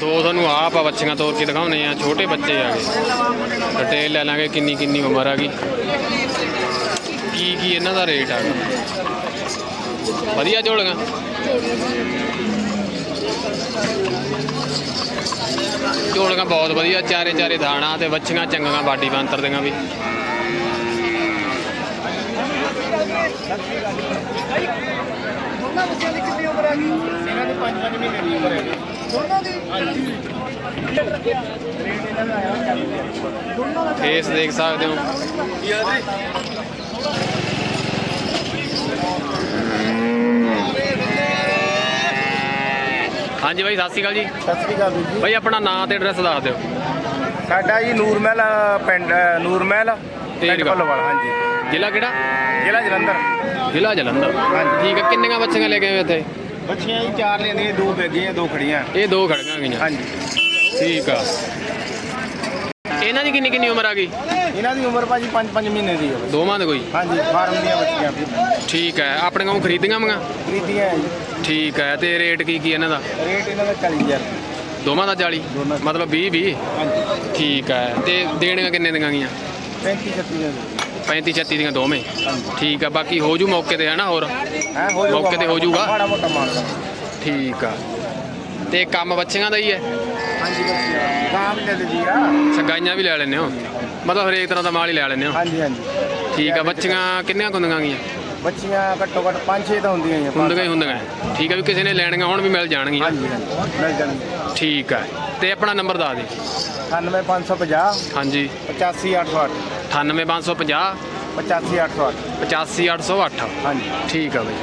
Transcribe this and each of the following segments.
ਦੋ ਤੁਹਾਨੂੰ ਆਪ ਆ ਬੱਚੀਆਂ ਤੋਰ ਕੇ ਦਿਖਾਉਣੇ ਆ ਛੋਟੇ ਬੱਚੇ ਆ ਗਏ। ਡਿਟੇਲ ਲੈ ਲਾਂਗੇ ਕਿੰਨੀ ਕਿੰਨੀ ਉਮਰ ਆ ਗਈ। ਕੀ ਕੀ ਇਹਨਾਂ ਦਾ ਰੇਟ ਆ? ਵਧੀਆ ਝੋਲੀਆਂ ਝੋਲੀਆਂ ਬਹੁਤ ਵਧੀਆ ਚਾਰੇ ਚਾਰੇ ਦਾਣਾ ਤੇ ਬੱਚੀਆਂ ਚੰਗੀਆਂ ਬਾਡੀ ਬੰਤਰ ਦੀਆਂ ਵੀ। ਦੋਨਾਂ ਬੱਚਿਆਂ ਦੀ ਕਿੰਨੀ ਉਮਰ ਆ ਗਈ? ਇਹਨਾਂ ਦੀ 5-5 ਮਹੀਨੇ ਦੀ ਉਮਰ ਹੈ ਫੇਸ ਦੇਖ ਸਕਦੇ ਹੋ। ਹਾਂਜੀ ਬਾਈ ਸਤਿ ਸ਼੍ਰੀ ਅਕਾਲ ਜੀ। ਸਤਿ ਸ੍ਰੀ ਅਕਾਲ ਵੀਰ ਜੀ। ਬਾਈ ਆਪਣਾ ਨਾਂ ਤੇ ਐਡਰੈਸ ਦੱਸ ਦਿਓ। ਸਾਡਾ ਜੀ ਨੂਰਮਹਿਲ ਪਿੰਡ ਨੂਰਮਹਿਲ ਪਿੰਡ ਆ। ਭੱਲੋਵਾਲ ਹਾਂਜੀ। ਜ਼ਿਲ੍ਹਾ ਕਿਹੜਾ? ਜ਼ਿਲ੍ਹਾ ਜਲੰਧਰ। ਜ਼ਿਲ੍ਹਾ ਜਲੰਧਰ। ਹਾਂਜੀ। ਠੀਕ ਹੈ ਕਿੰਨੀਆਂ ਬੱਚੀਆਂ ਲੈ ਕੇ ਆਏ ਇੱਥੇ? ਬੱਚੀਆਂ ਜੀ ਚਾਰ ਲੈਂਦੀਆਂ ਦੋ ਬੈਗੀਆਂ ਦੋ ਖੜੀਆਂ। ਇਹ ਦੋ ਖੜੀਆਂ ਗਈਆਂ ਹਾਂਜੀ। ਠੀਕ ਆ। ਇਹਨਾਂ ਦੀ ਕਿੰਨੀ ਕਿੰਨੀ ਉਮਰ ਆ ਗਈ? ਇਹਨਾਂ ਦੀ ਉਮਰ ਭਾਜੀ 5-5 ਮਹੀਨੇ ਦੀ ਹੈ ਦੋਵਾਂ ਦੀ ਕੋਈ? ਹਾਂਜੀ ਫਾਰਮ ਦੀਆਂ ਬੱਚੀਆਂ ਵੀ। ਠੀਕ ਹੈ ਆਪਣੇ ਕੋਲ ਖਰੀਦੀਆਂ ਵਾਂ? ਖਰੀਦੀਆਂ ਹੈ ਜੀ। ਠੀਕ ਹੈ ਤੇ ਰੇਟ ਕੀ ਕੀ ਇਹਨਾਂ ਦਾ? ਰੇਟ ਇਹਨਾਂ ਦਾ 40000 ਦੋਵਾਂ ਦਾ 40 ਦੋਨਾਂ ਦਾ। ਮਤਲਬ 20 20 ਹਾਂਜੀ। ਠੀਕ ਹੈ ਤੇ ਦੇਣੀਆਂ ਕਿੰਨੇ ਦੀਆਂ ਗਈਆਂ? 35 36 ਦੇ 35 36 ਦੀਆਂ ਦੋਵੇਂ। ਠੀਕ ਆ ਬਾਕੀ ਹੋ ਜੂ ਮੌਕੇ ਤੇ ਹਨਾ ਹੋਰ? ਹੈ ਹੋ ਜਾਊਗਾ ਮੌਕੇ ਤੇ ਹੋ ਜਾਊਗਾ। ਮਾੜਾ ਮੋਟਾ ਮਾਰਦਾ ਠੀਕ ਆ। ਤੇ ਕੰਮ ਬੱਚਿਆਂ ਦਾ ਹੀ ਹੈ? ਹਾਂਜੀ ਬੱਚੀਆਂ ਗਾਂ ਵੀ ਲੈ ਲਈ ਦੀ ਆ ਸਗਾਈਆਂ ਵੀ ਲੈ ਲੈਂਦੇ ਹੋ? ਮਤਲਬ ਹਰੇਕ ਤਰ੍ਹਾਂ ਦਾ ਮਾਲ ਹੀ ਲੈ ਲੈਂਦੇ ਹੋ? ਹਾਂਜੀ ਹਾਂਜੀ। ਠੀਕ ਆ ਬੱਚੀਆਂ ਕਿੰਨੀਆਂ ਕੁੰਦੀਆਂ ਗਈਆਂ? ਬੱਚੀਆਂ ਘੱਟੋ ਘੱਟ 5-6 ਤਾਂ ਹੁੰਦੀਆਂ ਹੀ ਆ ਹੁੰਦੀਆਂ ਹੀ ਹੁੰਦੀਆਂ। ਠੀਕ ਆ ਵੀ ਕਿਸੇ ਨੇ ਲੈਣੀਆਂ ਹੁਣ ਵੀ ਮਿਲ ਜਾਣਗੀਆਂ। ਹਾਂਜੀ ਹਾਂਜੀ। ਮਿਲ ਜਾਣਗੇ ਠੀਕ ਆ। ਤੇ ਆਪਣਾ ਨੰਬਰ ਦੱਸ ਦੇ। 98550 ਹਾਂਜੀ। 85808 98550 85808 85808 ਹਾਂਜੀ। ਠੀਕ ਆ ਬਈ।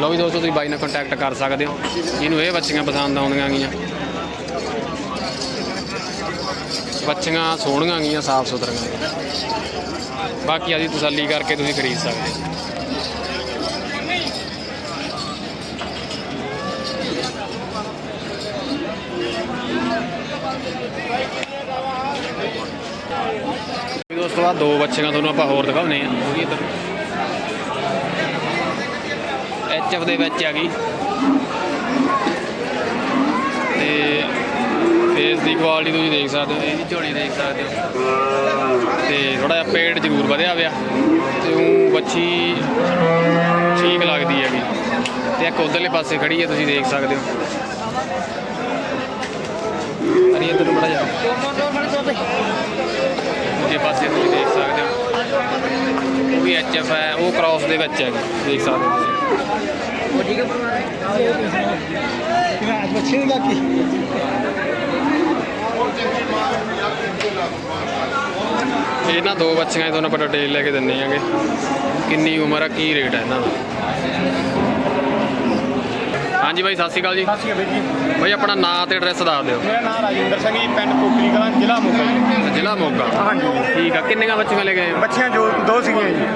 ਲਓ ਵੀ ਦੋਸਤੋ ਤੁਸੀਂ ਬਾਈ ਨਾਲ ਕੰਟੈਕਟ ਕਰ ਸਕਦੇ ਹੋ। ਜਿਹਨੂੰ ਇਹ ਬੱਚੀਆਂ ਪਸੰਦ ਆਉਂਦੀਆਂ ਗੀਆਂ। ਬੱਚੀਆਂ ਸੋਹਣੀਆਂ ਗੀਆਂ ਸਾਫ਼ ਸੁਥਰੀਆਂ ਬਾਕੀ ਆਦੀ ਤਸੱਲੀ ਕਰਕੇ ਤੁਸੀਂ ਖਰੀਦ ਸਕਦੇ ਹੋ। ਵੀ ਦੋ ਬੱਚੀਆਂ ਤੁਹਾਨੂੰ ਆਪਾਂ ਹੋਰ ਦਿਖਾਉਨੇ ਆ। ਉਹ ਵੀ ਇੱਧਰ ਐਚਐਫ ਦੇ ਵਿੱਚ ਆ ਗਈ। ਤੇ ਫੇਸ ਦੀ ਕੁਆਲਿਟੀ ਤੁਸੀਂ ਦੇਖ ਸਕਦੇ ਹੋ, ਇਹਦੀ ਝੋਲੀ ਦੇਖ ਸਕਦੇ ਹੋ। ਤੇ ਥੋੜਾ ਜਿਹਾ ਪੇਟ ਜ਼ਰੂਰ ਵਧਿਆ ਹੋਇਆ। ਤੇ ਉਹ ਬੱਚੀ ਠੀਕ ਲੱਗਦੀ ਹੈਗੀ। ਤੇ ਇੱਕ ਉਧਰਲੇ ਪਾਸੇ ਖੜੀ ਹੈ, ਤੁਸੀਂ ਦੇਖ ਸਕਦੇ ਹੋ। ਅਰੇ ਇੱਧਰ ਬੜਾ ਜਾ ਪਾਸੇ ਤੁਸੀਂ ਦੇਖ ਸਕਦੇ ਹੋ। ਉਹ ਵੀ ਐਚਐਫ ਹੈ, ਉਹ ਕ੍ਰਾਸ ਦੇ ਵਿੱਚ ਹੈ। ਦੇਖ ਸਕਦੇ ਹੋ ਤੁਸੀਂ। ਬੱਚੇ ਦਾ ਕੀ ਇਹਨਾਂ ਦੋ ਬੱਚਿਆਂ ਦੀ ਤੁਹਾਨੂੰ ਆਪਾਂ ਡਿਟੇਲ ਲੈ ਕੇ ਦਿੰਨੇ ਆਂਗੇ। ਕਿੰਨੀ ਉਮਰ ਆ, ਕੀ ਰੇਟ ਹੈ ਇਹਨਾਂ ਦਾ? ਹਾਂਜੀ ਬਾਈ ਸਤਿ ਸ਼੍ਰੀ ਅਕਾਲ ਜੀ। ਸਤਿ ਸ਼੍ਰੀ ਅਕਾਲ ਜੀ। ਬਾਈ ਆਪਣਾ ਨਾਂ ਤੇ ਐਡਰੈਸ ਦੱਸ ਦਿਓ। ਮੇਰਾ ਨਾਮ ਰਾਜਿੰਦਰ ਸਿੰਘ ਜੀ ਪਿੰਡ ਕੋਕਰੀ ਕਲਾਂ ਜ਼ਿਲ੍ਹਾ ਮੋਗਾ ਜੀ। ਜ਼ਿਲ੍ਹਾ ਮੋਗਾ। ਹਾਂਜੀ। ਠੀਕ ਆ ਕਿੰਨੀਆਂ ਬੱਚੀਆਂ ਲੈ ਆਏ ਹੋ? ਬੱਚੀਆਂ ਜੋ ਦੋ ਸੀਗੀਆਂ ਜੀ।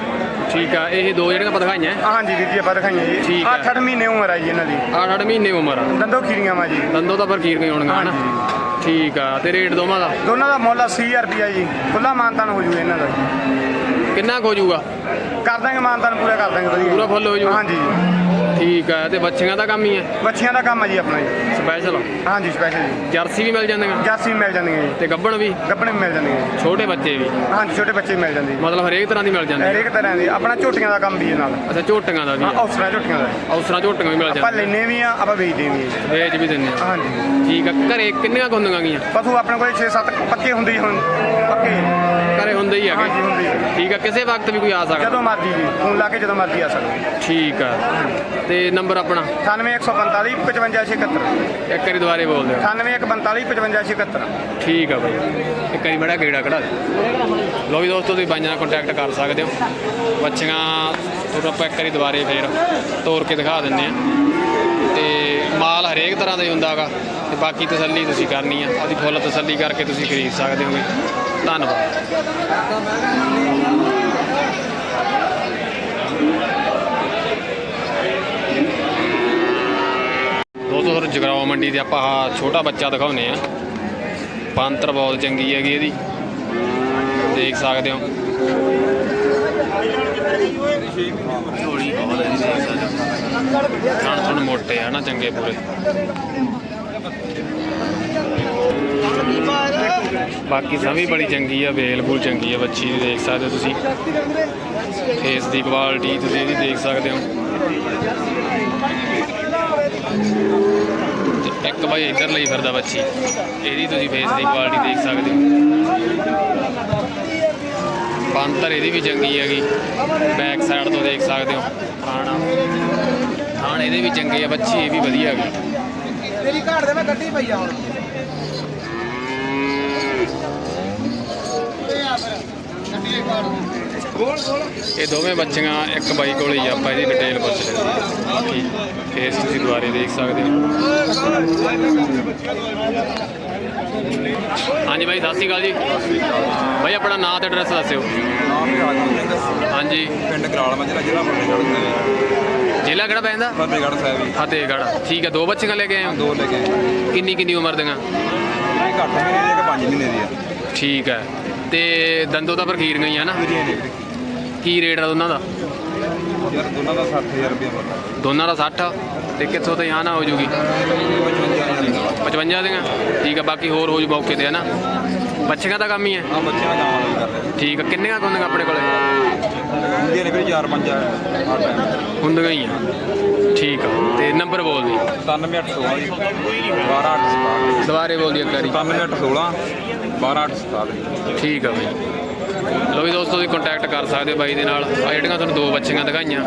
ਠੀਕ ਆ ਇਹ ਦੋ ਜਿਹੜੀਆਂ ਆਪਾਂ ਦਿਖਾਈਆਂ। ਹਾਂਜੀ ਵੀਰ ਜੀ ਆਪਾਂ ਦਿਖਾਈਆਂ ਜੀ। ਠੀਕ ਹੈ। 8-8 ਮਹੀਨੇ ਉਮਰ ਆ ਜੀ ਇਹਨਾਂ ਦੀ। 8-8 ਮਹੀਨੇ ਉਮਰ ਆ। ਦੰਦੋ ਖੀਰੀਆਂ ਵਾ ਜੀ। ਦੰਦੋ ਤਾਂ ਫਰਕੀਰ ਕੋਈ ਹੋਣਗਾ ਹਨਾ? ਠੀਕ ਆ ਤੇ ਰੇਟ ਦੋਵਾਂ ਦਾ? ਦੋਨਾਂ ਦਾ ਮੁੱਲ 80000 ਰੁਪਿਆ ਜੀ। ਖੁੱਲਾ ਮਾਨਤਾਨ ਹੋ ਜੂ ਇਹਨਾਂ ਦਾ। ਜੀ। ਕਿੰਨਾ ਕੁ ਹੋ ਜਾਊਗਾ ਕਰ ਦਾਂਗੇ ਮਾਨਤਾਨ ਪੂਰਾ ਕਰ ਦਾਂਗੇ ਵਧੀਆ। ਪੂਰਾ ਫੁੱਲ ਹੋ ਜਾਊਗਾ ਹਾਂਜੀ। ਠੀਕ ਆ, ਤੇ ਬੱਚੀਆਂ ਦਾ ਕੰਮ ਹੀ ਹੈ ਬੱਚਿਆਂ ਦਾ ਕੰਮ ਹੈ ਜੀ ਆਪਣਾ ਜੀ। ਸਪੈਸ਼ਲ ਹਾਂਜੀ ਸਪੈਸ਼ਲ ਜੀ। ਜਰਸੀ ਵੀ ਮਿਲ ਜਾਂਦੀਆਂ? ਜਰਸੀ ਵੀ ਮਿਲ ਜਾਂਦੀਆਂ ਜੀ। ਤੇ ਗੱਬਣ ਵੀ? ਗੱਪਣੇ ਵੀ ਮਿਲ ਜਾਂਦੀਆਂ ਜੀ। ਛੋਟੇ ਬੱਚੇ ਵੀ? ਹਾਂਜੀ ਛੋਟੇ ਬੱਚੇ ਵੀ ਮਿਲ ਜਾਂਦੇ ਜੀ। ਮਤਲਬ ਹਰੇਕ ਤਰ੍ਹਾਂ ਦੀ ਮਿਲ ਜਾਂਦੀ ਹਰੇਕ ਤਰ੍ਹਾਂ ਦੀ। ਆਪਣਾ ਝੋਟੀਆਂ ਦਾ ਕੰਮ ਵੀ ਹੈ ਨਾਲ। ਅੱਛਾ ਝੋਟੀਆਂ ਦਾ ਵੀ ਹਾਂ ਔਸਰਾ ਝੋਟੀਆਂ ਦਾ ਅਵਸਰਾਂ ਝੋਟੀਆਂ ਵੀ ਮਿਲ ਆਪਾਂ ਜਾਂਦੀਆਂ। ਲੈਨੇ ਵੀ ਆ ਆਪਾਂ ਵੇਚਦੇ ਵੀ ਆ ਵੇਚ ਵੀ ਦਿੰਦੇ ਆ। ਹਾਂਜੀ। ਠੀਕ ਆ ਘਰੇ ਕਿੰਨੀਆਂ ਹੁੰਦੀਆਂ ਗੀਆਂ? ਪਸ਼ੂ ਆਪਣੇ ਕੋਲ 6-7 ਪੱਕੇ ਹੁੰਦੇ ਹੀ ਹੁਣ ਪੱਕੇ। ਘਰੇ ਹੁੰਦੇ ਹੀ ਹਾਂਜੀ ਹੈਗੇ ਹੁੰਦੇ। ਠੀਕ ਆ ਕਿਸੇ ਵਕਤ ਵੀ ਕੋਈ ਆ ਸਕਦਾ? ਜਦੋਂ ਮਰਜ਼ੀ ਜੀ ਫੋਨ ਲਾ ਕੇ ਜਦੋਂ ਮਰਜ਼ੀ ਆ ਸਕਦੇ। ਠੀਕ ਆ। ਤੇ ਨੰਬਰ ਆਪਣਾ? 98145 5576 ਇੱਕ ਵਾਰੀ ਦੁਬਾਰੇ ਬੋਲ ਦਿਓ। 98145 5576 ਠੀਕ ਆ ਬਾਈ। ਇੱਕ ਵਾਰੀ ਬੜਾ ਗੇੜਾ ਕਢਾ ਦੇ ਲੋ ਵੀ ਦੋਸਤੋ ਤੁਸੀਂ ਬਾਈਆਂ ਨਾਲ ਕੰਟੈਕਟ ਕਰ ਸਕਦੇ ਹੋ। ਬੱਚੀਆਂ ਤੁਹਾਨੂੰ ਆਪਾਂ ਇੱਕ ਵਾਰੀ ਦੁਬਾਰੇ ਫੇਰ ਤੋੜ ਕੇ ਦਿਖਾ ਦਿੰਦੇ ਆ ਤੇ ਮਾਲ ਹਰੇਕ ਤਰ੍ਹਾਂ ਦਾ ਹੀ ਹੁੰਦਾਗਾ ਤੇ ਬਾਕੀ ਤਸੱਲੀ ਤੁਸੀਂ ਕਰਨੀ ਆ। ਆਪਦੀ ਫੁੱਲ ਤਸੱਲੀ ਕਰਕੇ ਤੁਸੀਂ ਖਰੀਦ ਸਕਦੇ ਹੋਗੇ। ਧੰਨਵਾਦ। ਦੋਸਤੋ ਫਿਰ ਮੰਡੀ ਤੇ ਆਪਾਂ ਆਹ ਛੋਟਾ ਬੱਚਾ ਦਿਖਾਉਨੇ ਆ ਪੰਤਰ ਬਹੁਤ ਚੰਗੀ ਹੈਗੀ ਇਹਦੀ। ਦੇਖ ਸਕਦੇ ਹੋ। ਝੋਲੀ ਬਹੁਤ ਹੈ ਜੀ ਦੇਖ ਸਕਦੇ ਹੋ ਕਣ ਥਣ ਮੋਟੇ ਆ ਨਾ ਚੰਗੇ ਪੂਰੇ। ਬਾਕੀ ਸਮੀ ਬੜੀ ਚੰਗੀ ਆ, ਵੇਲ ਵੇਲਬੁਲ ਚੰਗੀ ਆ, ਬੱਚੀ ਦੀ ਦੇਖ ਸਕਦੇ ਹੋ ਤੁਸੀਂ। ਫੇਸ ਦੀ ਕੁਆਲਿਟੀ ਤੁਸੀਂ ਇਹਦੀ ਦੇਖ ਸਕਦੇ ਹੋ। ਇੱਕ ਬਾਈ ਇੱਧਰ ਲਈ ਫਿਰਦਾ ਬੱਚੀ। ਇਹਦੀ ਤੁਸੀਂ ਫੇਸ ਦੀ ਕੁਆਲਿਟੀ ਦੇਖ ਸਕਦੇ ਹੋ। ਬੰਤਰ ਇਹਦੀ ਵੀ ਚੰਗੀ ਹੈਗੀ। ਬੈਕ ਸਾਈਡ ਤੋਂ ਦੇਖ ਸਕਦੇ ਹੋ। ਖਾਣਾ ਖਾਣ ਇਹਦੇ ਵੀ ਚੰਗੇ ਆ ਬੱਚੀ ਇਹ ਵੀ ਵਧੀਆ ਹੈਗੀ। ਤੇਰੀ ਘਾੜ ਦੇ ਮੈਂ ਕੱਢੀ ਪਈ ਆ ਹੁਣ। ਇਹ ਆ ਫਿਰ। ਕੱਢੀ ਇਹ ਘਾੜ ਗੋਲ ਇਹ ਦੋਵੇਂ ਬੱਚੀਆਂ ਇੱਕ ਬਾਈ ਕੋਲ ਹੀ ਆ, ਆਪਾਂ ਇਹਦੀ ਡਿਟੇਲ ਪੁੱਛ ਲੈਂਦੇ ਹਾਂ। ਬਾਕੀ ਫੇਸ ਤੁਸੀਂ ਦੁਬਾਰੇ ਦੇਖ ਸਕਦੇ ਹੋ। ਹਾਂਜੀ ਬਾਈ ਸਤਿ ਸ਼੍ਰੀ ਅਕਾਲ ਜੀ। ਬਾਈ ਆਪਣਾ ਨਾਮ ਤੇ ਐਡਰੈਸ ਦੱਸਿਓ। ਨਾਮ ਹੀ ਰਾਜਵੀਰ ਸਿੰਘ ਹਾਂਜੀ। ਪਿੰਡ ਕਰਾਲ ਮਜਰਾ ਜ਼ਿਲ੍ਹਾ ਫਤਿਹਗੜ੍ਹ ਜ਼ਿਲ੍ਹਾ ਕਿਹੜਾ ਪੈਂਦਾ? ਫਤਿਹਗੜ੍ਹ ਸਾਹਿਬ ਜੀ। ਫਤਿਹਗੜ੍ਹ। ਠੀਕ ਹੈ ਦੋ ਬੱਚੀਆਂ ਲੈ ਕੇ ਆਏ ਹੋ? ਦੋ ਲੈ ਕੇ ਆਏ। ਕਿੰਨੀ ਕਿੰਨੀ ਉਮਰ ਦੀਆਂ? ਇਹ ਘੱਟ ਮਹੀਨੇ ਦੀ ਹੈ ਕਿ 5 ਮਹੀਨੇ ਦੀ ਹੈ। ਠੀਕ ਹੈ। ਤੇ ਦੰਦੋ ਤਾਂ ਫਰਖੀਰ ਗਈ ਆ ਨਾ? ਕੀ ਰੇਟ ਆ ਦੋਨਾਂ ਦਾ? ਯਾਰ ਦੋਨਾਂ ਦਾ 60000 ਰੁਪਏ ਬੋਲਦਾ। ਦੋਨਾਂ ਦਾ 60 ਤੇ ਕਿੱਥੋਂ ਤੇ ਆ ਨਾ ਹੋ ਜੂਗੀ? 55000 ਦਾ 55 ਦੀਆਂ? ਠੀਕ ਹੈ ਬਾਕੀ ਹੋਰ ਹੋ ਜੂ ਮੌਕੇ ਤੇ ਹੈ ਨਾ ਬੱਚੀਆਂ ਦਾ ਕੰਮ ਹੀ ਹੈ? ਆ ਬੱਚਿਆਂ ਦਾ ਨਾਮ ਕਰ ਰਹੇ ਠੀਕ ਹੈ ਕਿੰਨੀਆਂ ਕੁ ਹੁੰਦੀਆਂ ਆਪਣੇ ਕੋਲੇ? ਹੁੰਦੀਆਂ ਨੇ ਵੀਰੇ 4 5 ਆ ਟਾਈਮ ਹੁੰਦੀਆਂ ਹੀ ਆ। ਠੀਕ ਆ ਤੇ ਨੰਬਰ ਬੋਲ ਦੀ। 97816 12817 ਦੁਬਾਰੇ ਬੋਲ ਦੀ ਇੱਕ ਵਾਰੀ। 97816 12817 ਠੀਕ ਆ ਬਈ। ਲੋ ਵੀ ਦੋਸਤੋ, ਤੁਸੀਂ ਕੰਟੈਕਟ ਕਰ ਸਕਦੇ ਹੋ ਬਾਈ ਦੇ ਨਾਲ। ਆ ਜਿਹੜੀਆਂ ਤੁਹਾਨੂੰ ਦੋ ਬੱਚੀਆਂ ਦਿਖਾਈਆਂ,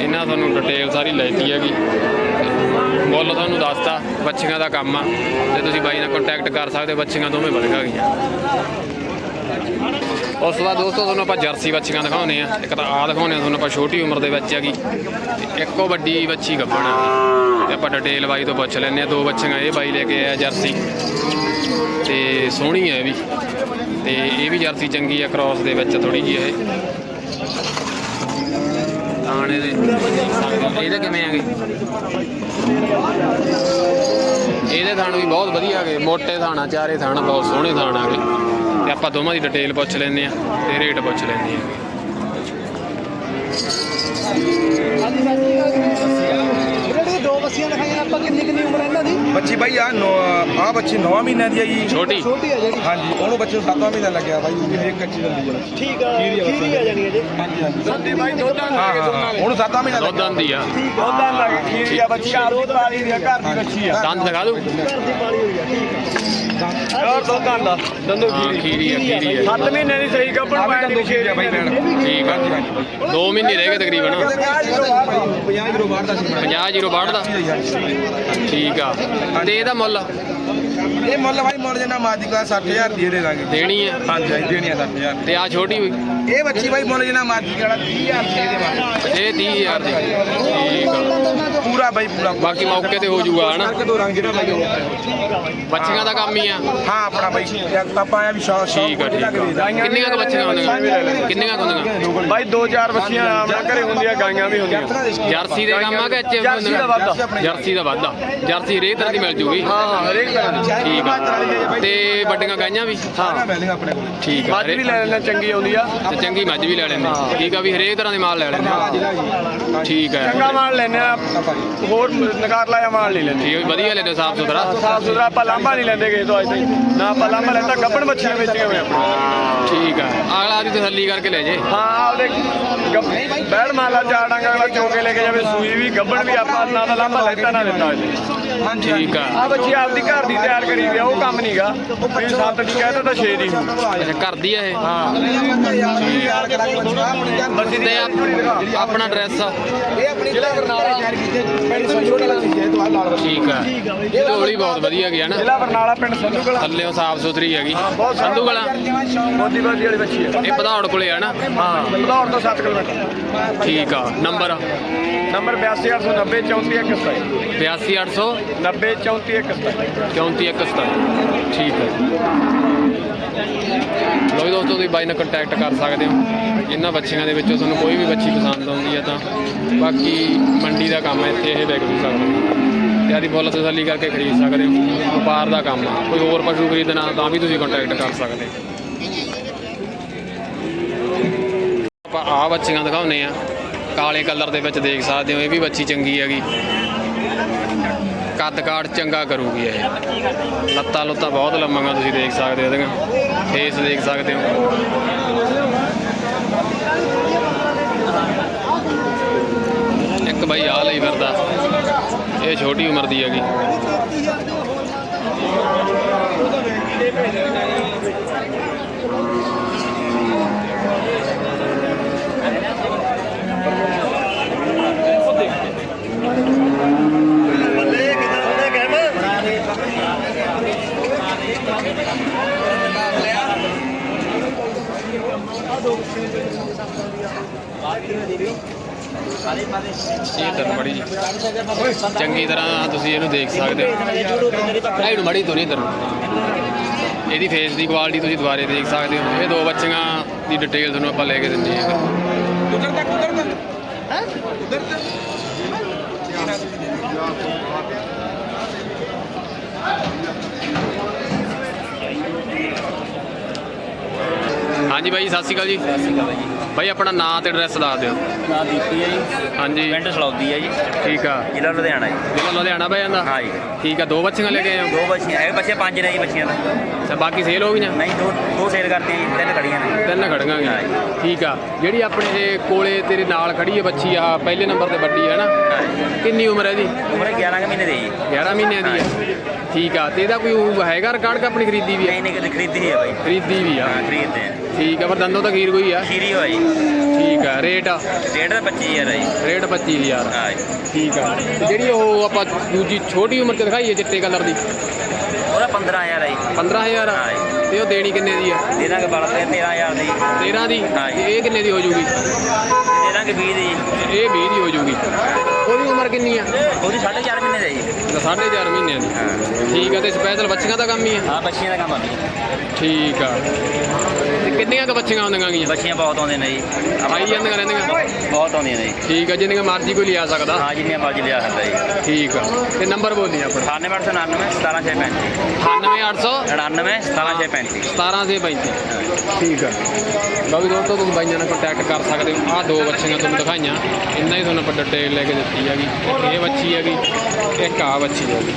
ਇਹਨਾਂ ਤੁਹਾਨੂੰ ਡਿਟੇਲ ਸਾਰੀ ਲੈਤੀ ਹੈਗੀ। ਮੁੱਲ ਤੁਹਾਨੂੰ ਦੱਸਤਾ, ਬੱਚੀਆਂ ਦਾ ਕੰਮ ਆ। ਤੇ ਤੁਸੀਂ ਬਾਈ ਨਾਲ ਕੰਟੈਕਟ ਕਰ ਸਕਦੇ ਹੋ, ਬੱਚੀਆਂ ਦੋਵੇਂ ਵਧੀਆ ਗਈਆਂ। ਉਸ ਤੋਂ ਬਾਅਦ ਦੋਸਤੋ, ਤੁਹਾਨੂੰ ਆਪਾਂ ਜਰਸੀ ਬੱਚੀਆਂ ਦਿਖਾਉਨੇ ਆ ਇੱਕ ਤਾਂ ਆ ਦਿਖਾਉਨੇ ਆ ਤੁਹਾਨੂੰ ਆਪਾਂ ਛੋਟੀ ਉਮਰ ਦੇ ਵਿੱਚ ਹੈਗੀ। ਤੇ ਇੱਕੋ ਵੱਡੀ ਬੱਚੀ ਗੱਭਣ ਆ। ਤੇ ਆਪਾਂ ਡਿਟੇਲ ਬਾਈ ਤੋਂ ਪੁੱਛ ਲੈਂਦੇ ਆ ਦੋ ਬੱਚੀਆਂ ਇਹ ਬਾਈ ਲੈ ਕੇ ਆਇਆ ਜਰਸੀ। ਤੇ ਸੋਹਣੀ ਹੈ ਇਹ ਵੀ। ਤੇ ਇਹ ਵੀ ਜਰਸੀ ਚੰਗੀ ਆ ਕ੍ਰਾਸ ਦੇ ਵਿੱਚ ਥੋੜੀ ਜਿਹੀ ਇਹ। ਥਾਣੇ ਦੇ। ਇਹਦੇ ਕਿਵੇਂ ਹੈਗੇ? ਇਹਦੇ ਥਾਣ ਵੀ ਬਹੁਤ ਵਧੀਆ ਹੈਗੇ। ਮੋਟੇ ਥਾਣਾ ਚਾਰੇ ਥਾਣਾ ਬਹੁਤ ਸੋਹਣੇ ਥਾਣ ਹੈਗੇ। ਤੇ ਆਪਾਂ ਦੋਵਾਂ ਦੀ ਡਿਟੇਲ ਪੁੱਛ ਲੈਂਦੇ ਆ ਤੇ ਰੇਟ ਪੁੱਛ ਲੈਂਦੇ ਆ ਜਿਹੜੇ ਦੋ ਬੱਸੀਆਂ ਦਿਖਾਈਆਂ ਨੇ ਆਪਾਂ ਕਿੰਨੀ ਕਿੰਨੀ ਉਮਰ ਹੈ ਬੱਚੀ ਬਾਈ ਆ ਆ ਬੱਚੀ 9 ਮਹੀਨਿਆਂ ਦੀ ਹੈ ਜੀ। ਛੋਟੀ। ਛੋਟੀ ਹੈ ਜਿਹੜੀ। ਹਾਂਜੀ ਉਹਨੂੰ ਬੱਚੇ ਨੂੰ 7ਵਾਂ ਮਹੀਨਾ ਲੱਗਿਆ ਬਾਈ ਉਹ ਹਰੇਕ ਕੱਚੀ ਦੰਦੀ ਹੈ ਠੀਕ ਆ ਖੀਰੀ ਆ ਜਾਣੀ ਹੈ ਜੀ। ਹਾਂਜੀ ਹਾਂਜੀ। ਸੰਦੇ ਬਾਈ ਦੁੱਧਾਂ ਹਾਂ ਹਾਂ, ਉਹਨੂੰ 7ਵਾਂ ਮਹੀਨਾ ਦੁੱਧ ਆਂਦੀ ਆ। ਦੁੱਧਾਂ ਲੱਗ ਖੀਰੀ ਆ ਬੱਚੀ ਆ ਦੁੱਧ ਵਾਲੀ ਦੀ ਘਰ ਦੀ ਬੱਚੀ ਆ। ਦੰਦ ਦਿਖਾ ਦੂ ਘਰ ਦੀ ਪਾਲੀ ਹੋਈ ਆ ਠੀਕ ਆ। ਹੋਰ ਦੁੱਧਾਂ ਦਾ ਦੰਦੋ ਹਾਂ ਖੀਰੀ ਆ ਖੀਰੀ ਆ 7 ਮਹੀਨੇ ਦੀ ਸਹੀ ਗੱਭਣ ਆ ਵੀ ਦੰਦੋ ਖੀਰੀ ਆ ਬਾਈ ਭੈਣ। ਠੀਕ ਆ। 2 ਮਹੀਨੇ ਰਹਿ ਗਏ ਤਕਰੀਬਨ। 50 ਕਿਲੋ ਬਾਹਰ ਦਾ ਸੀ। 50 ਜੀਰੋ ਬਾਹਠ ਦਾ। ਠੀਕ ਆ। ਤੇ ਇਹਦਾ ਮੁੱਲ? ਇਹ ਮੁੱਲ ਬਾਈ ਮੁੱਲ ਜਿੰਨਾ ਮਾਜੀ ਕਾ 60000 ਦੀ ਦੇ ਦਾਂਗੇ। ਦੇਣੀ ਆ ਹਾਂਜੀ ਹਾਂਜੀ ਦੇਣੀ ਆ 60000 ਤੇ ਆ ਛੋਟੀ ਹੋਈ ਇਹ ਬੱਚੀ ਬਾਈ ਮੁੱਲ ਜਿੰਨਾ ਮਾਜੀ ਕਾੜਾ 30000 ਦੀ ਦੇ ਦਾਂਗੇ। ਇਹ 30000 ਦੀ। ਠੀਕ ਆ। ਪੂਰਾ ਬਾਈ ਪੂਰਾ। ਬਾਕੀ ਮੌਕੇ ਤੇ ਹੋ ਜਾਊਗਾ ਹਨਾ ਕਰਕੇ ਦੋ ਰੰਗ ਜਿਹੜਾ ਉਹ। ਬੱਚੀਆਂ ਦਾ ਕੰਮ ਹੀ ਆ। ਹਾਂ ਆਪਣਾ ਬਾਈ। ਇੱਕ ਆਪਾਂ ਆਇਆ ਵੀ ਸ਼ੌਕ ਠੀਕ ਆ ਠੀਕ ਆ। ਕਿੰਨੀਆਂ ਕੁ ਬੱਚੀਆਂ ਹੁੰਦੀਆਂ? ਕਿੰਨੀਆਂ ਕੁ ਹੁੰਦੀਆਂ? ਬਾਈ ਦੋ ਚਾਰ ਬੱਚੀਆਂ ਆਪਣੇ ਘਰੇ ਹੁੰਦੀਆਂ ਗਾਈਆਂ ਵੀ ਹੁੰਦੀਆਂ। ਜਰਸੀ ਦੇ ਕੰਮ ਆ ਕਿ ਐਚ ਜਰਸੀ ਦਾ ਵਾਧਾ। ਜਰਸੀ ਦਾ ਵਾਧਾ। ਜਰਸੀ ਹਰੇਕ ਤਰ੍ਹਾਂ ਦੀ ਮਿਲ ਜੂਗੀ। ਹਾਂ ਹਾਂ ਹਰੇਕ ਤਰ੍ਹਾਂ ਦੀ। ਠੀਕ ਆ। ਤੇ ਵੱਡੀਆਂ ਗਾਈਆਂ ਵੀ? ਹਾਂ। ਬੈਲਿੰਗ ਆਪਣੇ ਕੋਲ। ਠੀਕ ਆ ਮੱਝ ਵੀ ਲੈ ਲੈਣਾ ਚੰਗੀ ਆਉਂਦੀ ਆ। ਤੇ ਚੰਗੀ ਮੱਝ ਵੀ ਲੈ ਲੈਂਦੇ। ਠੀਕ ਆ ਵੀ ਹਰੇਕ ਤਰ੍ਹਾਂ ਦੇ ਮਾਲ ਲੈ ਲੈਂਦੇ। ਆ। ਠੀਕ ਆ। ਚੰਗਾ ਮਾਲ ਲੈਨੇ ਆ। ਹੋਰ ਨਕਾਰ ਲਾਇਆ ਮਾਲ ਨਹੀਂ ਲੈਂਦੇ। ਠੀਕ ਆ ਵਧੀਆ ਲੈਂਦੇ ਸਾਫ਼ ਸੁਥਰਾ। ਸਾਫ਼ ਸੁਥਰਾ। ਆਪਾਂ ਲਾਂਭਾ ਨਹੀਂ ਲੈਂਦੇ ਕਿਸੇ ਤੋਂ ਅੱਜ ਤਾਈਂ ਨਾ ਆਪਾਂ ਲਾਂਭਾ ਲੈਂਦਾ ਗੱਬਣ ਬੱਚੀਆਂ ਵੇਚੀਆਂ ਹੋਈਆਂ ਆਪਣੇ ਠੀਕ ਆ। ਅਗਲਾ ਦੀ ਤਸੱਲੀ ਕਰਕੇ ਲੈ ਜੇ। ਹਾਂ ਆਪਦੇ ਗੱਬ- ਬੈੜ ਮਾਲਾ ਚਾਰ ਡਾਂਗਾ ਅਗਲਾ ਚੋ ਕੇ ਲੈ ਕੇ ਜਾਵੇ ਸੂਈ ਵੀ ਗੱਬਣ ਵੀ ਆਪਾਂ ਨਾ ਤਾਂ ਲਾਂਭਾ ਲੈਤਾ ਨਾ ਦਿੱਤਾ ਅੱਜ। ਹਾਂਜੀ ਠੀਕ ਆ। ਆ ਬੱਚੀ ਆਪਦੀ ਘਰ ਦੀ ਤਿਆਰ ਕਰੀ ਦੀ ਆ ਉਹ ਕੰਮ ਨਹੀਂਗਾ ਵੀ ਸੱਤ ਦੀ ਕਹਿ ਤਾ ਤਾਂ 6 ਦੀ। ਅੱਛਾ ਕਰਦੀ ਆ ਇਹ? ਬੱਚੀ ਦੀ ਤੇ ਆਪ- ਆਪਣਾ ਐਡਰੈਸ ਇਹ ਆਪਣੀ ਜ਼ਿਲ੍ਹਾ ਬਰਨਾਲਾ। ਪਿੰਡ ਸੰਜੋੜ ਵਾਲਾ ਚੀਜ਼ ਹੈ ਤੋਂ ਲਾਲ ਠੀਕ ਆ। ਝੋਲੀ ਬਹੁਤ ਵਧੀਆ ਗਿਆ ਨਾ। ਜ਼ਿਲ੍ਹਾ ਬਰਨਾਲਾ ਪਿੰਡ ਸੰਧੂ ਕਲਾ ਥੱਲੇੋਂ ਸਾਫ਼ ਸੁਥਰੀ ਹੈਗੀ। ਬਹੁਤ ਸੰਧੂ ਵਾਲਾ। ਮੋਦੀ ਬਾਜੀ ਵਾਲੀ ਬੱਚੀ ਹੈ ਇਹ ਪਧੌੜ ਕੋਲੇ ਆ ਨਾ? ਹਾਂ ਬਧੌੜ ਤੋਂ 7 ਕਿਲੋਮੀਟਰ। ਠੀਕ ਆ। ਨੰਬਰ? ਨੰਬਰ 82890 34127 82800 90 34127 34177 ਠੀਕ ਹੈ। ਲੋ ਵੀ ਦੋਸਤੋ, ਤੁਸੀਂ ਬਾਈ ਨਾਲ ਕੰਟੈਕਟ ਕਰ ਸਕਦੇ ਹੋ। ਇਹਨਾਂ ਬੱਚਿਆਂ ਦੇ ਵਿੱਚੋਂ ਤੁਹਾਨੂੰ ਕੋਈ ਵੀ ਬੱਚੀ ਪਸੰਦ ਆਉਂਦੀ ਹੈ ਤਾਂ ਬਾਕੀ ਮੰਡੀ ਦਾ ਕੰਮ ਹੈ, ਇੱਥੇ ਇਹ ਵਿਕ ਵੀ ਸਕਦਾ ਤੇ ਆਦੀ ਮੁੱਲ ਤਸੱਲੀ ਕਰਕੇ ਖਰੀਦ ਸਕਦੇ ਹੋ। ਵਪਾਰ ਦਾ ਕੰਮ ਆ। ਕੋਈ ਹੋਰ ਪਸ਼ੂ ਖਰੀਦਣਾ ਤਾਂ ਵੀ ਤੁਸੀਂ ਕੰਟੈਕਟ ਕਰ ਸਕਦੇ ਆਪਾਂ ਆ ਬੱਚੀਆਂ ਦਿਖਾਉਨੇ ਆ ਕਾਲੇ ਕਲਰ ਦੇ ਵਿੱਚ ਦੇਖ ਸਕਦੇ ਹੋ, ਇਹ ਵੀ ਬੱਚੀ ਚੰਗੀ ਹੈਗੀ। ਕੱਦ ਕਾਠ ਚੰਗਾ ਕਰੂਗੀ ਇਹ। ਲੱਤਾਂ ਲੁੱਤਾਂ ਬਹੁਤ ਲੰਮੀਆਂ ਤੁਸੀਂ ਦੇਖ ਸਕਦੇ ਹੋ ਇਹਦੀਆਂ। ਫੇਸ ਦੇਖ ਸਕਦੇ ਹੋ। ਇੱਕ ਬਾਈ ਆ ਲਈ ਫਿਰਦਾ। ਇਹ ਛੋਟੀ ਉਮਰ ਦੀ ਹੈਗੀ। ਇਹ ਤਾਂ ਬੜੀ ਚੰਗੀ ਤਰ੍ਹਾਂ ਤੁਸੀਂ ਇਹਨੂੰ ਦੇਖ ਸਕਦੇ ਹੋ। ਇਹ ਇਹਨੂੰ ਮੜੀ ਤੋਂ ਨਹੀਂ ਇਧਰ ਇਹਦੀ ਫੇਸ ਦੀ ਕੁਆਲਿਟੀ ਤੁਸੀਂ ਦੁਬਾਰੇ ਦੇਖ ਸਕਦੇ ਹੋ। ਇਹ ਦੋ ਬੱਚੀਆਂ ਦੀ ਡਿਟੇਲ ਤੁਹਾਨੂੰ ਆਪਾਂ ਲੈ ਕੇ ਦਿੰਦੇ ਹਾਂ। ਉਧਰ ਤੱਕ ਉਧਰ ਤੱਕ ਉਧਰ ਤੱਕ ਹਾਂਜੀ ਬਾਈ, ਸਤਿ ਸ਼੍ਰੀ ਅਕਾਲ ਜੀ। ਬਾਈ ਆਪਣਾ ਨਾਮ ਤੇ ਐਡਰੈਸ ਦੱਸ ਦਿਓ। ਨਾ ਦਿੱਤੀ ਹੈ ਜੀ। ਹਾਂਜੀ। ਪਿੰਡ ਸਲੌਦੀ ਹੈ ਜੀ। ਠੀਕ ਆ। ਜ਼ਿਲ੍ਹਾ ਲੁਧਿਆਣਾ ਜੀ। ਜ਼ਿਲ੍ਹਾ ਲੁਧਿਆਣਾ ਪੈ ਜਾਂਦਾ? ਹਾਂ ਜੀ। ਠੀਕ ਆ ਦੋ ਬੱਚੀਆਂ ਲੈ ਕੇ ਆਏ ਹੋ? ਦੋ ਬੱਚੀਆਂ ਇਹ ਬੱਚੇ ਪੰਜ ਨੇ ਜੀ ਬੱਚੀਆਂ ਦਾ। ਅੱਛਾ ਬਾਕੀ ਸੇਲ ਹੋ ਗਈਆਂ ਨਹੀਂ ਦੋ ਦੋ ਸੇਲ ਕਰਤੀਆਂ ਜੀ ਤਿੰਨ ਖੜੀਆਂ ਨੇ। ਤਿੰਨ ਖੜੀਆਂ ਗਈਆਂ ਠੀਕ ਆ। ਜਿਹੜੀ ਆਪਣੇ ਇਹ ਕੋਲੇ ਤੇਰੇ ਨਾਲ ਖੜੀ ਹੈ ਬੱਚੀ ਆ ਪਹਿਲੇ ਨੰਬਰ ਤੇ ਵੱਡੀ ਹੈ ਨਾ? ਹਾਂ ਕਿੰਨੀ ਉਮਰ ਹੈ ਇਹਦੀ? ਉਮਰ 11 ਕੁ ਮਹੀਨੇ ਦੀ ਜੀ। 11 ਮਹੀਨਿਆਂ ਦੀ ਹੈ ਠੀਕ ਆ ਤੇ ਇਹਦਾ ਕੋਈ ਉਹ ਹੈਗਾ ਰਿਕਾਰਡ ਕਿ ਆਪਣੀ ਖਰੀਦੀ ਵੀ ਹੈ ਨਹੀਂ ਨਹੀਂ ਕਦੇ ਖਰੀਦੀ ਹੈ ਬਾਈ। ਖਰੀਦੀ ਵੀ ਆ। ਹਾਂ ਖਰੀਦਦੇ ਆ। ਠੀਕ ਆ ਪਰ ਦੰਦੋਂ ਤਾਂ ਖੀਰ ਕੋਈ ਆ? ਖੀਰੀ ਹੋਈ ਠੀਕ ਆ ਰੇਟ ਰੇਟ ਦਾ 25000 ਹੈ ਜੀ। ਰੇਟ 25000 ਹਾਂ ਜੀ। ਠੀਕ ਆ ਤੇ ਜਿਹੜੀ ਉਹ ਆਪਾਂ ਦੂਜੀ ਛੋਟੀ ਉਮਰ ਚ ਦਿਖਾਈ ਹੈ ਚਿੱਟੇ ਕਲਰ ਦੀ। ਉਹਦਾ 15000 ਹੈ ਜੀ। 15000 ਹਾਂ ਜੀ। ਤੇ ਉਹ ਦੇਣੀ ਕਿੰਨੇ ਦੀ ਆ? ਦੇ ਦਾਂਗੇ ਬਲ ਤੇ 13000 ਦੀ। 13 ਦੀ? ਹਾਂ ਜੀ। ਤੇ ਇਹ ਕਿੰਨੇ ਦੀ ਹੋ ਜੂਗੀ? ਦੇ ਦਾਂਗੇ 20 ਦੀ ਇਹ 20 ਦੀ ਹੋ ਜੂਗੀ। ਉਹਦੀ ਉਮਰ ਕਿੰਨੀ ਆ? ਉਹਦੀ 4.5 ਮਹੀਨੇ ਦੀ ਜੀ। 4.5 ਮਹੀਨਿਆਂ ਦੀ। ਠੀਕ ਆ ਤੇ ਸਪੈਸ਼ਲ ਬੱਚੀਆਂ ਦਾ ਕੰਮ ਹੀ ਆ ਹਾਂ ਬੱਚੀਆਂ ਦਾ ਕੰਮ ਆ ਜੀ ਠੀਕ ਆ। ਤੇ ਕਿੰਨੀਆਂ ਕ ਬੱਚੀਆਂ ਆਉਂਦੀਆਂ ਗੀਆਂ ਬੱਚੀਆਂ ਬਹੁਤ ਆਉਂਦੀਆਂ ਨੇ ਜੀ। ਆਈ ਜਾਂਦੀਆਂ ਰਹਿੰਦੀਆਂ? ਬਹੁਤ ਆਉਂਦੀਆਂ ਨੇ ਜੀ। ਠੀਕ ਆ ਜਿੰਨੀਆਂ ਮਰਜ਼ੀ ਕੋਈ ਲਿਆ ਸਕਦਾ। ਹਾਂ ਜਿੰਨੀਆਂ ਮਰਜ਼ੀ ਲਿਆ ਸਕਦਾ ਜੀ। ਠੀਕ ਆ। ਤੇ ਨੰਬਰ ਬੋਲੀ ਆਪਣਾ। 9899 17635 98800 99 17635 1735 ਠੀਕ ਆ। ਵੀ ਦੋਸਤੋ ਤੁਸੀਂ ਬਾਈਆਂ ਨਾਲ ਕੰਟੈਕਟ ਕਰ ਸਕਦੇ ਹੋ। ਆਹ ਦੋ ਬੱਚੀਆਂ ਤੁਹਾਨੂੰ ਦਿਖਾਈਆਂ। ਇੰਨਾ ਹੀ ਤੁਹਾਨੂੰ ਆਪਾਂ ਡਿਟੇਲ ਲੈ ਕੇ ਦਿੱਤੀ ਹੈਗੀ। ਇਹ ਬੱਚੀ ਹੈਗੀ ਇੱਕ ਆਹ ਬੱਚੀ ਹੈਗੀ